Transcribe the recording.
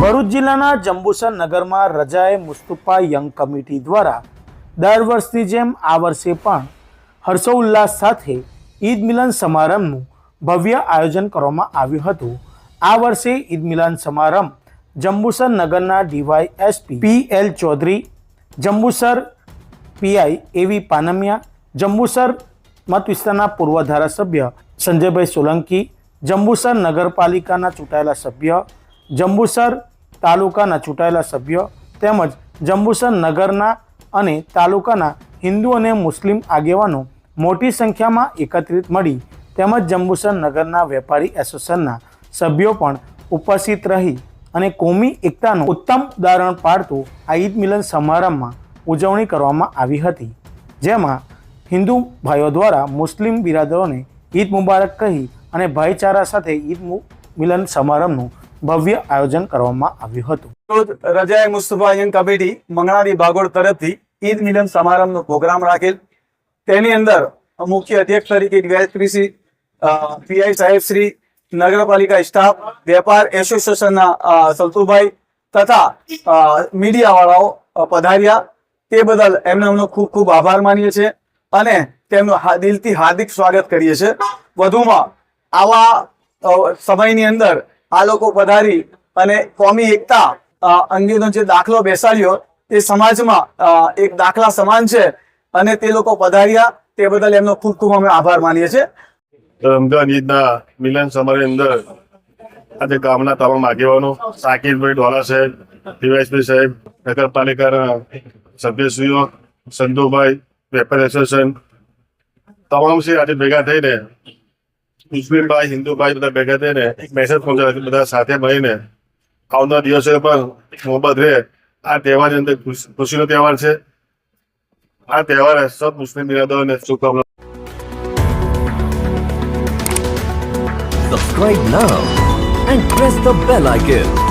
ભરૂચ જિલ્લાના જંબુસર નગરમાં રજાએ Mustufa young committee દ્વારા દર વર્ષની જેમ આ વર્ષે પણ હર્ષોલ્લાસ સાથે ઈદ મિલન સમારંભનું ભવ્ય આયોજન કરવામાં આવ્યું હતું. આ વર્ષે ઈદ મિલન સમારંભ જંબુસર નગરના DY SP P L Chaudhary, Jambusar PI AV Panmiya, Jambusar મત વિસ્તારના પૂર્વ ધારાસભ્ય સંજયભાઈ સોલંકી, જંબુસર નગરપાલિકાના ચૂંટાયેલા સભ્ય જંબુસર તાલુકાના ચૂંટાયેલા સભ્યો તેમજ જંબુસર નગરના અને તાલુકાના હિન્દુ અને મુસ્લિમ આગેવાનો મોટી સંખ્યામાં એકત્રિત મળી તેમજ જંબુસર નગરના વેપારી એસોસિએશનના સભ્યો પણ ઉપસ્થિત રહી અને કોમી એકતાનું ઉત્તમ ઉદાહરણ પાડતું આ ઈદ મિલન સમારંભમાં ઉજવણી કરવામાં આવી હતી. જેમાં હિન્દુ ભાઈઓ દ્વારા મુસ્લિમ બિરાદરોને ઈદ મુબારક કહી અને ભાઈચારા સાથે ઈદ મિલન સમારંભનું ભવ્ય આયોજન કરવામાં આવ્યું હતું. રોજ રજાએ મુસ્તફા યંગ કમિટી મંગળાની ભાગોળ તરફથી ઈદ મિલન સમારંભનો પ્રોગ્રામ રાખેલ. તેની અંદર મુખ્ય અધ્યક્ષ તરીકે પીઆઈ સાહેબ શ્રી, નગરપાલિકા સ્ટાફ, વેપાર એસોસિએશનના સલતુભાઈ તથા મીડિયા વાળાઓ પધાર્યા. તે બદલ એમને એમનો ખૂબ ખૂબ આભાર માનીએ છીએ અને તેમનું દિલથી હાર્દિક સ્વાગત કરીએ છીએ. વધુમાં આવા સમયની અંદર આ લોકો પધારી અને કોમી એકતા અંગેનો જે દાખલો બેસાડ્યો, તે સમાજમાં એક દાખલા સમાન છે અને તે લોકો પધાર્યા. તે બદલ એમનો ખૂબ ખૂબ અમે આભાર માનીએ છીએ. રમઝાન ઈદના મિલન સમારોહ અંદર આજે ગામના તમામ આગેવાનો, સાકિરભાઈ ડોલા સાહેબ ડીવાયસપી સાહેબ, નગરપાલિકાના સભ્યશ્રીઓ, સંધુભાઈ, વેપાર એસોસિએશન તમામ શ્રી આજે ભેગા થઈને મુસ્લિમભાઈ હિન્દુભાઈ બધા ભેગા થઈને મેસેજ પહોંચાડે બધા સાથે મળીને. આવનાર દિવસે પણ મોહબ્બત રહે. આ તહેવારની અંદર ખુશ- ખુશીનો તહેવાર છે. આ તહેવારે સૌ મુસ્લિમ બિરાદરોને શુભકામના. Subscribe now and press the bell icon.